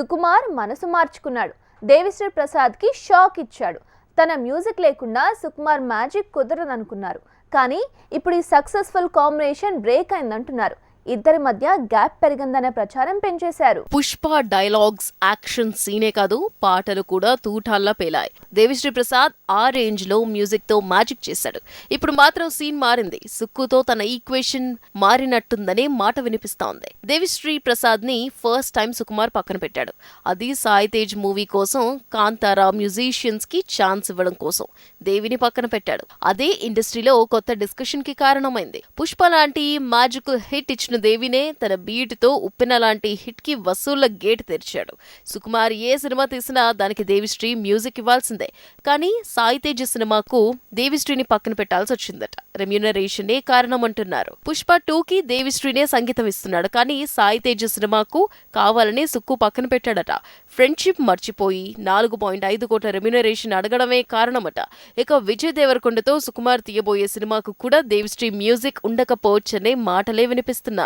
సుకుమార్ మనసు మార్చుకున్నాడు. దేవిశ్రీ ప్రసాద్కి షాక్ ఇచ్చాడు. తన మ్యూజిక్ లేకుండా సుకుమార్ మ్యాజిక్ కుదరదనుకున్నారు. కానీ ఇప్పుడు ఈ సక్సెస్ఫుల్ కాంబినేషన్ బ్రేక్ అయిందంటున్నారు. ఇద్దరి మధ్య గ్యాప్ పెరిగిందనే ప్రచారం పెంచేశారు. పుష్ప డైలాగ్స్ యాక్షన్ సీనే కాదు పాటలు కూడా తూటాల్లా పేలాయి. దేవిశ్రీ ప్రసాద్ ఆ రేంజ్లో మ్యూజిక్తో మ్యాజిక్ చేశాడు. ఇప్పుడు మాత్రం సీన్ మారింది. సుక్కుతో తన ఈక్వేషన్ మారినట్టుందనే మాట వినిపిస్తోంది. దేవిశ్రీ ప్రసాద్ని ఫస్ట్ టైం సుకుమార్ పక్కన పెట్టాడు. అది సాయి తేజ్ మూవీ కోసం కాంతారా మ్యూజిషియన్స్కి ఛాన్స్ ఇవ్వడం కోసం దేవిని పక్కన పెట్టాడు. అదే ఇండస్ట్రీలో కొత్త డిస్కషన్కి కారణమైంది. పుష్ప లాంటి మ్యాజిక్ హిట్ ఇచ్చిన దేవినే తన బీట్తో ఉప్పెన లాంటి హిట్కి వసూళ్ళ గేట్ తెరిచాడు. సుకుమార్ ఏ సినిమా తీసినా దానికి దేవిశ్రీ మ్యూజిక్ ఇవ్వాల్సిందే. కానీ సాయితేజ సినిమాకు దేవిశ్రీని పక్కన పెట్టాల్సి వచ్చిందట. రెమ్యూనరేషనే కారణం అంటున్నారు పుష్ప టూ కి దేవిశ్రీనే సంగీతం ఇస్తున్నాడు. కానీ సాయితేజ సినిమాకు కావాలని సుక్కు పక్కన పెట్టాడట. ఫ్రెండ్షిప్ మర్చిపోయి నాలుగు పాయింట్ ఐదు కోట్ల రెమ్యూనరేషన్ అడగడమే కారణమట. ఇక విజయ్ దేవరకొండతో సుకుమార్ తీయబోయే సినిమాకు కూడా దేవిశ్రీ మ్యూజిక్ ఉండకపోవచ్చనే మాటలే వినిపిస్తున్నాయి.